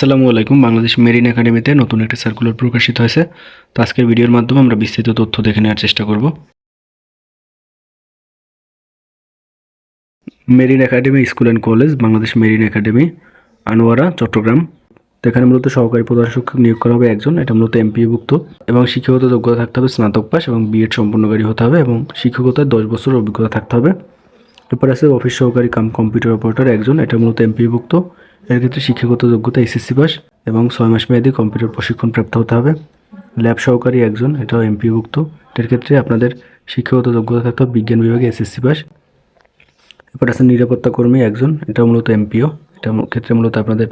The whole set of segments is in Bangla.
আসসালামু আলাইকুম। বাংলাদেশ মেরিন একাডেমিতে নতুন একটি সার্কুলার প্রকাশিত হয়েছে। তো আজকের ভিডিওর মাধ্যমে আমরা বিস্তৃত তথ্য দেখে নেওয়ার চেষ্টা করব। Marine academy school and college, Bangladesh marine academy, Anwara, Chattogram. তো এখানে মূলত সহকারী প্রধান শিক্ষক নিয়োগ করা হবে একজন, এটা মূলত এমপিভুক্ত এবং শিক্ষাগত যোগ্যতা থাকতে হবে স্নাতক পাস এবং বিএড সম্পন্নকারী হতে হবে এবং শিক্ষকতায় দশ বছর অভিজ্ঞতা থাকতে হবে। এরপর আছে, অফিস সহকারী কাম কম্পিউটার অপারেটর একজন, এটা মূলত এমপিভুক্ত। এর ক্ষেত্রে শিক্ষাগত যোগ্যতা এসএসসি পাস এবং ছয় মাস মেয়াদী কম্পিউটার প্রশিক্ষণ প্রাপ্ত হতে হবে। ল্যাব সহকারী একজন, এটাও এমপিভুক্ত। এর ক্ষেত্রে আপনাদের শিক্ষাগত যোগ্যতা থাকতে হবে বিজ্ঞান বিভাগে এসএসসি পাস। এরপর আছে নিরাপত্তা কর্মী একজন এটা মূলত এমপিও। এটা ক্ষেত্রে মূলত আপনাদের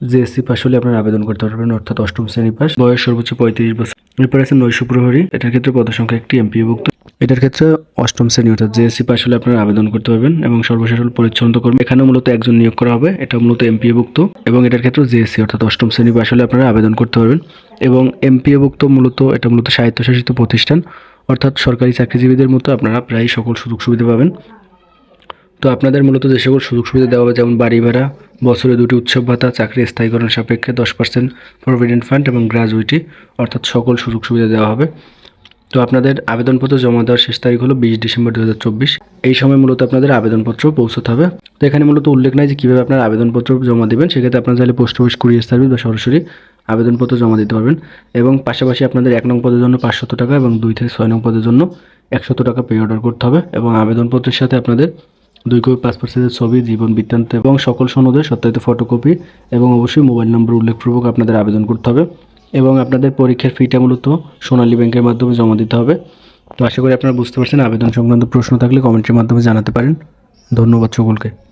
জিএসসি পাস হলে আপনারা আবেদন করতে পারবেন, অর্থাৎ অষ্টম শ্রেণি পাস। বয়স সর্বোচ্চ পঁয়ত্রিশ বছর। এরপর আছে নৈশ প্রহরী, এটার ক্ষেত্রে পদসংখ্যা একটি এমপিওভুক্ত এটার ক্ষেত্রে অষ্টম শ্রেণি, অর্থাৎ জিএসসি পাস হলে আপনারা আবেদন করতে পারবেন এবং সর্বশেষ হল পরিচ্ছন্ন কর্মী। এখানে মূলত একজন নিয়োগ করা হবে, এটা মূলত এমপিওভুক্ত এবং এটার ক্ষেত্রে জিএসসি অর্থাৎ অষ্টম শ্রেণি পাস হলে আপনারা আবেদন করতে পারবেন। এবং এমপিওভুক্ত মূলত, এটা মূলত স্বায়ত্তশাসিত প্রতিষ্ঠান, অর্থাৎ সরকারি চাকরিজীবীদের মতো আপনারা প্রায় সকল সুযোগ সুবিধা পাবেন। তো আপনাদের মূলত যে সকল সুযোগ সুবিধা দেওয়া হবে, যেমন বাড়ি ভাড়া, বছরে দুটি উৎসব ভাতা, চাকরি স্থায়ীকরণ সাপেক্ষে দশ পার্সেন্ট প্রভিডেন্ট ফান্ড এবং গ্র্যাজুইটি অর্থাৎ সকল সুযোগ সুবিধা দেওয়া হবে। তো আপনাদের আবেদনপত্র জমা দেওয়ার শেষ তারিখ হলো বিশ ডিসেম্বর দু হাজার চব্বিশ। এই সময় মূলত আপনাদের আবেদনপত্র পৌঁছতে হবে। তো এখানে মূলত উল্লেখ নাই যে কীভাবে আপনার আবেদনপত্র জমা দেবেন। সেক্ষেত্রে আপনারা চাইলে পোস্ট অফিস, কুরিয়ার সার্ভিস বা সরাসরি আবেদনপত্র জমা দিতে পারবেন। এবং পাশাপাশি আপনাদের এক নং পদের জন্য পাঁচশত টাকা এবং দুই থেকে ছয় নং পদের জন্য একশত টাকা পে অর্ডার করতে হবে। এবং আবেদনপত্রের সাথে আপনাদের দুই কপি পাসপোর্ট সাইজের ছবি, জীবন বৃত্তান্ত এবং সকল সনদের, সত্যায়িত ফটোকপি এবং অবশ্যই মোবাইল নম্বর উল্লেখপূর্বক আপনাদের আবেদন করতে হবে। এবং আপনাদের পরীক্ষার ফিটা মূলত সোনালী ব্যাংকের মাধ্যমে জমা দিতে হবে। তো আশা করি আপনারা বুঝতে পারছেন, আবেদন সংক্রান্ত প্রশ্ন থাকলে কমেন্টের মাধ্যমে জানাতে পারেন। ধন্যবাদ সকলকে।